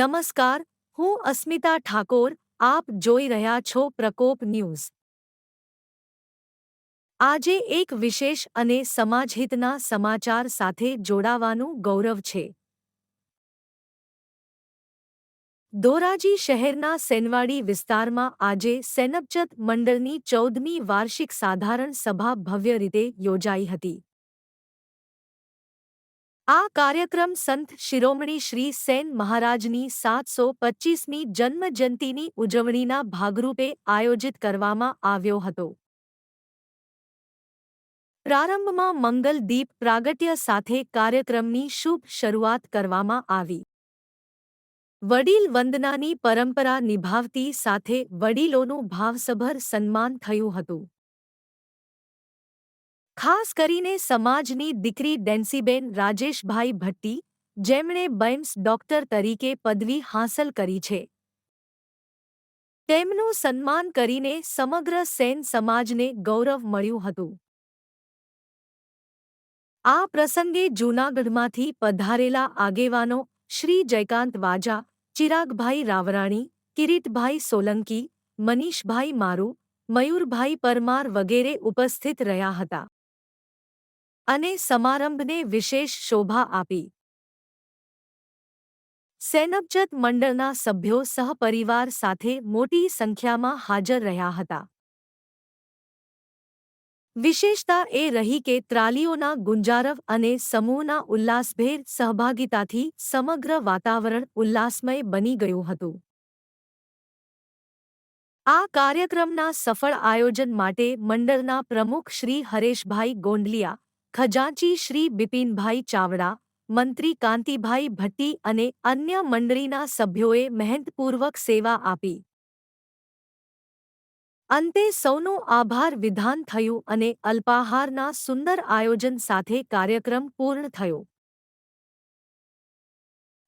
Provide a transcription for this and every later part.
નમસ્કાર, હું અસ્મિતા ઠાકોર, આપ જોઈ રહ્યા છો પ્રકોપ ન્યૂઝ. આજે એક વિશેષ અને સમાજહિતના સમાચાર સાથે જોડાવાનું ગૌરવ છે. ધોરાજી શહેરના સેનવાડી વિસ્તારમાં આજે સેનપચત મંડળની ચૌદમી વાર્ષિક સાધારણ સભા ભવ્ય રીતે યોજાઈ હતી. આ કાર્યક્રમ સંત શિરોમણી શ્રી સેન મહારાજની સાતસો પચ્ચીસમી જન્મજયંતિની ઉજવણીના ભાગરૂપે આયોજિત કરવામાં આવ્યો હતો. પ્રારંભમાં મંગલ દીપ પ્રાગટ્ય સાથે કાર્યક્રમની શુભ શરૂઆત કરવામાં આવી. વડીલ વંદનાની પરંપરા નિભાવતી સાથે વડીલોનું ભાવસભર સન્માન થયું હતું. ખાસ કરીને સમાજની દીકરી ડેન્સીબેન રાજેશભાઈ ભટ્ટી, જેમણે બૈમ્સ ડોક્ટર તરીકે પદવી હાંસલ કરી છે. તેમનું સન્માન કરીને સમગ્ર સેન સમાજને ગૌરવ મળ્યું હતું. આ પ્રસંગે જૂનાગઢમાંથી પધારેલા આગેવાનો શ્રી જયકાંત વાજા, ચિરાગભાઈ રાવરાણી, કિરીટભાઈ સોલંકી, મનીષભાઈ મારુ, મયુરભાઈ પરમાર વગેરે ઉપસ્થિત રહ્યા હતા. અને સમારંભને વિશેષ શોભા આપી. સેનબજત મંડળના સભ્યો સહપરિવાર સાથે મોટી સંખ્યામાં હાજર રહ્યા હતા. વિશેષતા એ રહી કે ત્રાલીઓના ગુંજારવ અને સમૂહના ઉલ્લાસભેર સહભાગિતાથી સમગ્ર વાતાવરણ ઉલ્લાસમય બની ગયું હતું. આ કાર્યક્રમના સફળ આયોજન માટે મંડળના પ્રમુખ શ્રી હરેશભાઈ ગોંડલિયા ખજાંચી શ્રી બિપિનભાઈ ચાવડા, મંત્રી કાંતિભાઈ ભટ્ટી અને અન્ય મંડળીના સભ્યોએ મહેનતપૂર્વક સેવા આપી. અંતે સૌનો આભાર વિધાન થયું અને અલ્પાહારના સુંદર આયોજન સાથે કાર્યક્રમ પૂર્ણ થયો.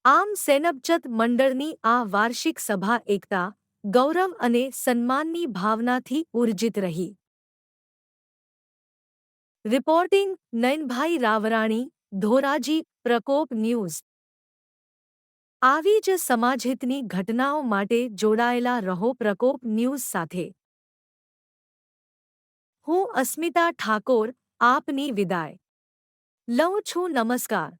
આમ સેનબચત મંડળની આ વાર્ષિક સભા એકતા, ગૌરવ અને સન્માનની ભાવનાથી ઉર્જિત રહી. રિપોર્ટિંગ નયનભાઈ રાવરાણી ધોરાજી પ્રકોપ ન્યૂઝ આવી જ સમાજહિતની ઘટનાઓ માટે જોડાયેલા રહો પ્રકોપ ન્યૂઝ સાથે હું અસ્મિતા ઠાકોર આપની વિદાય લઉં છું નમસ્કાર